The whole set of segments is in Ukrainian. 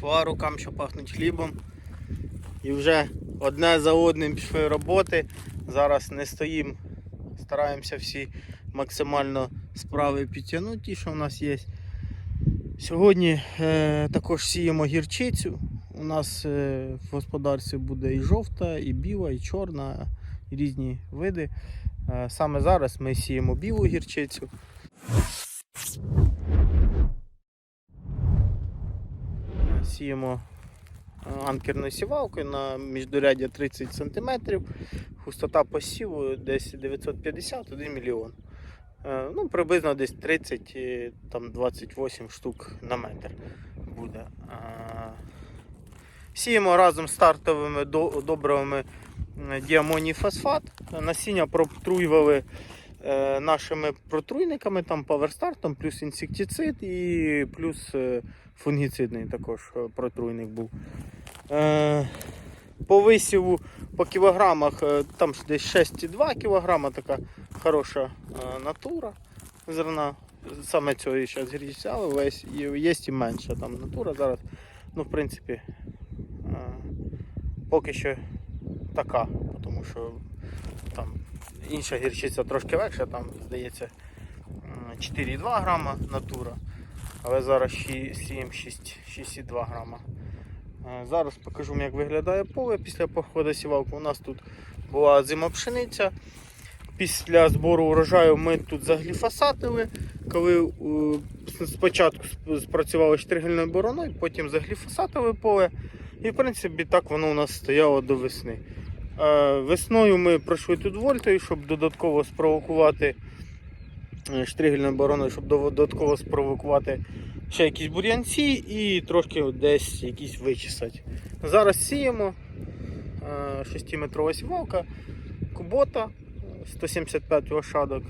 По рукам, що пахнуть хлібом. І вже одне за одним пішли роботи. Зараз не стоїмо, стараємося всі максимально справи підтягнути, ті, що в нас є. Сьогодні е, також сіємо гірчицю. У нас е, в господарстві буде і жовта, і біла, і чорна, і різні види. Е, саме зараз ми сіємо білу гірчицю. Сіємо е, анкерною сівалкою на міждоряддя 30 см. Густота посіву десь 950-1 мільйон. Е, Ну, приблизно десь 30, е, там 28 штук на метр буде. Сіємо разом з стартовими до- добривами діамоній фосфат. Насіння протруювали е, нашими протруйниками, там паверстартом, плюс інсектицид і плюс е, фунгіцидний також е, протруйник був. Е, По висіву по кілограмах там десь 6,2 кілограма така хороша натура зерна. Саме цього зараз грізь, але весь є, і менша там натура зараз. Ну, в принципі, поки що така, тому що там інша гірчиця трошки легша, там, здається, 4,2 грама натура, але зараз ще сіємо 6 6,2 грама. Е, Зараз покажу вам, як виглядає поле після походу сівалки. У нас тут була зима пшениця. Після збору урожаю ми тут загліфосатили. Коли е, спочатку спрацювали штригельною бороною, потім загліфосатили поле. І в принципі так воно у нас стояло до весни. Е, Весною ми пройшли тут вольтою, щоб додатково спровокувати е, штригельною бороною, щоб додатково спровокувати ще якісь бур'янці і трошки десь якісь вичесати. Зараз сіємо 6-метрова сівалка, кубота, е, 175 ошадок.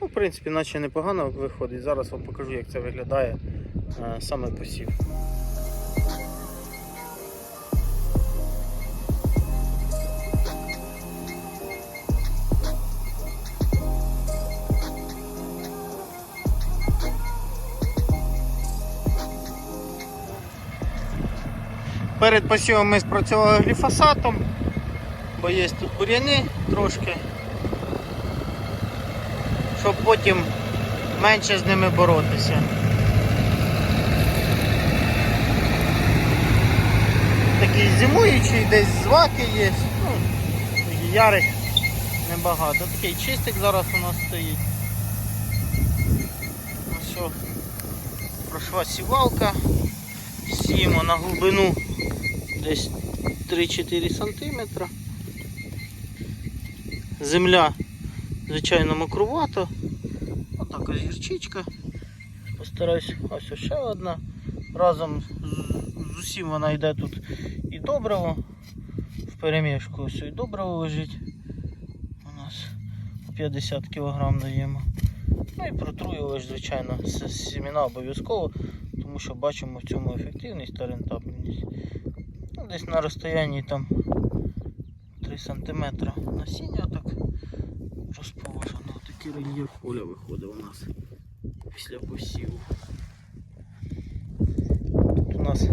Ну, в принципі, наче непогано виходить. Зараз вам покажу, як це виглядає е, саме посів. Перед посівом ми спрацювали гліфосатом, бо є тут бур'яни трошки, щоб потім менше з ними боротися. Такий зимуючий, десь зваки є, ну, ярих небагато. Такий чистик зараз у нас стоїть. Ось пройшла сівалка. Сіємо на глибину десь 3-4 см. Земля, звичайно, мокрувата. Отак ось гірчичка. Постараюсь, ось ще одна. Разом з, усім вона йде тут і добриво. В перемішку ось і добриво лежить. У нас 50 кг даємо. Ну і протруювач, звичайно, з сіміна обов'язково тому що бачимо в цьому ефективність та рентабельність. Десь на розстоянні там 3 см насіння так розположено. Такий рельєф поля виходить у нас після посіву. Тут у нас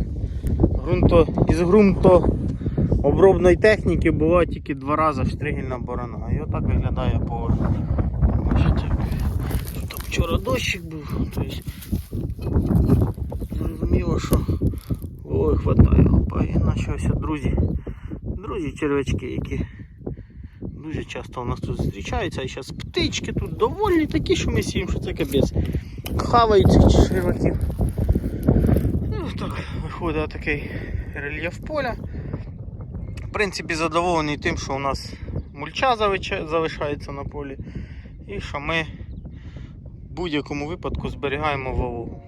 ґрунто, із ґрунто обробної техніки була тільки два рази штригельна борона. І отак виглядає поле. Тут вчора дощик був, тобто Зрозуміло, що вологи хватає. Опа, і наші ось друзі. Друзі червячки, які дуже часто у нас тут зустрічаються. І зараз птички тут довольні такі, що ми сіємо, що це капець. Хавають цих черваків. Ну, так, виходить такий рельєф поля. В принципі, задоволений тим, що у нас мульча залишається на полі. І що ми в будь-якому випадку зберігаємо вологу.